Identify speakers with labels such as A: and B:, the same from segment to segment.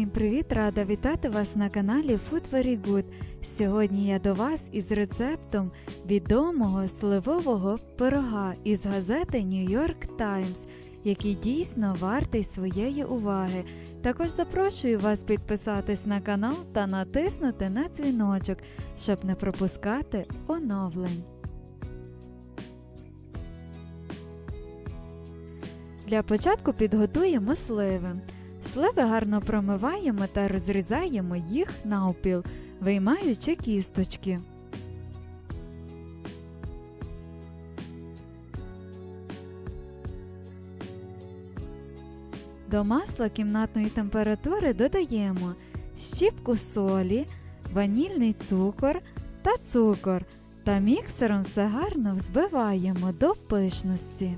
A: Усім привіт! Рада вітати вас на каналі Food Very Good. Сьогодні я до вас із рецептом відомого сливового пирога із газети New York Times, який дійсно вартий своєї уваги. Також запрошую вас підписатись на канал та натиснути на дзвіночок, щоб не пропускати оновлень. Для початку підготуємо сливи. Сливи гарно промиваємо та розрізаємо їх навпіл, виймаючи кісточки. До масла кімнатної температури додаємо щіпку солі, ванільний цукор та цукор та міксером все гарно взбиваємо до пишності.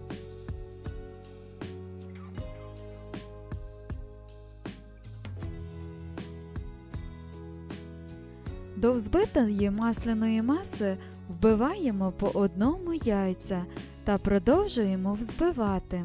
A: До взбитої масляної маси вбиваємо по одному яйця та продовжуємо взбивати.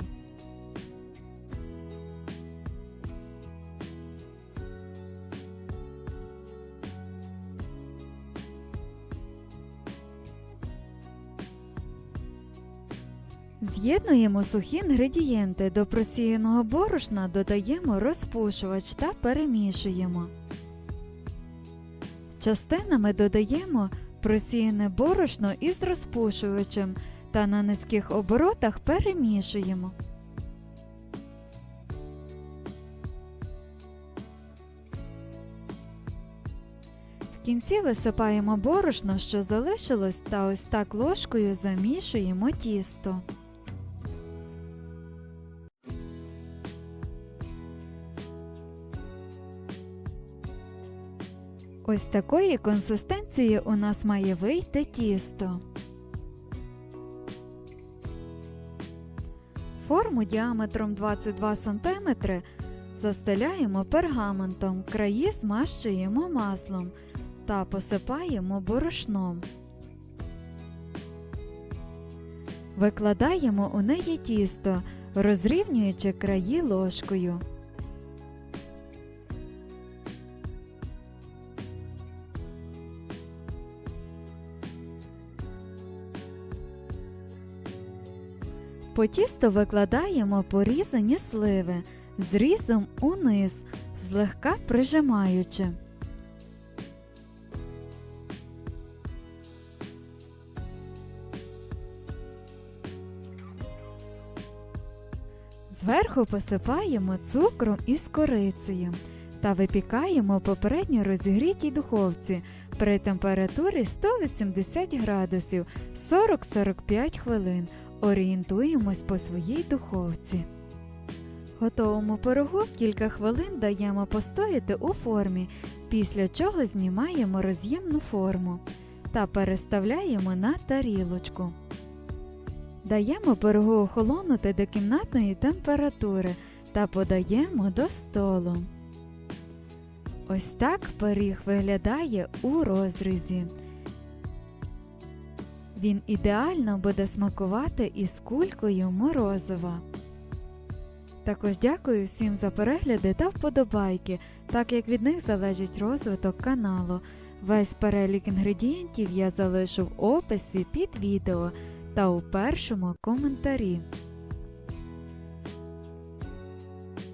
A: З'єднуємо сухі інгредієнти до просіяного борошна додаємо розпушувач та перемішуємо. Частинами додаємо просіяне борошно із розпушувачем та на низьких оборотах перемішуємо. В кінці висипаємо борошно, що залишилось, та ось так ложкою замішуємо тісто. Ось такої консистенції у нас має вийти тісто. Форму діаметром 22 см застеляємо пергаментом, краї змащуємо маслом та посипаємо борошном. Викладаємо у неї тісто, розрівнюючи краї ложкою. По тісту викладаємо порізані сливи зрізом униз, злегка прижимаючи. Зверху посипаємо цукром із корицею та випікаємо попередньо розігрітій духовці при температурі 180 градусів 40-45 хвилин. Орієнтуємось по своїй духовці. Готовому пирогу кілька хвилин даємо постояти у формі, після чого знімаємо роз'ємну форму та переставляємо на тарілочку. Даємо пирогу охолонути до кімнатної температури та подаємо до столу. Ось так пиріг виглядає у розрізі. Він ідеально буде смакувати із кулькою морозива. Також дякую всім за перегляди та вподобайки, так як від них залежить розвиток каналу. Весь перелік інгредієнтів я залишу в описі під відео та у першому коментарі.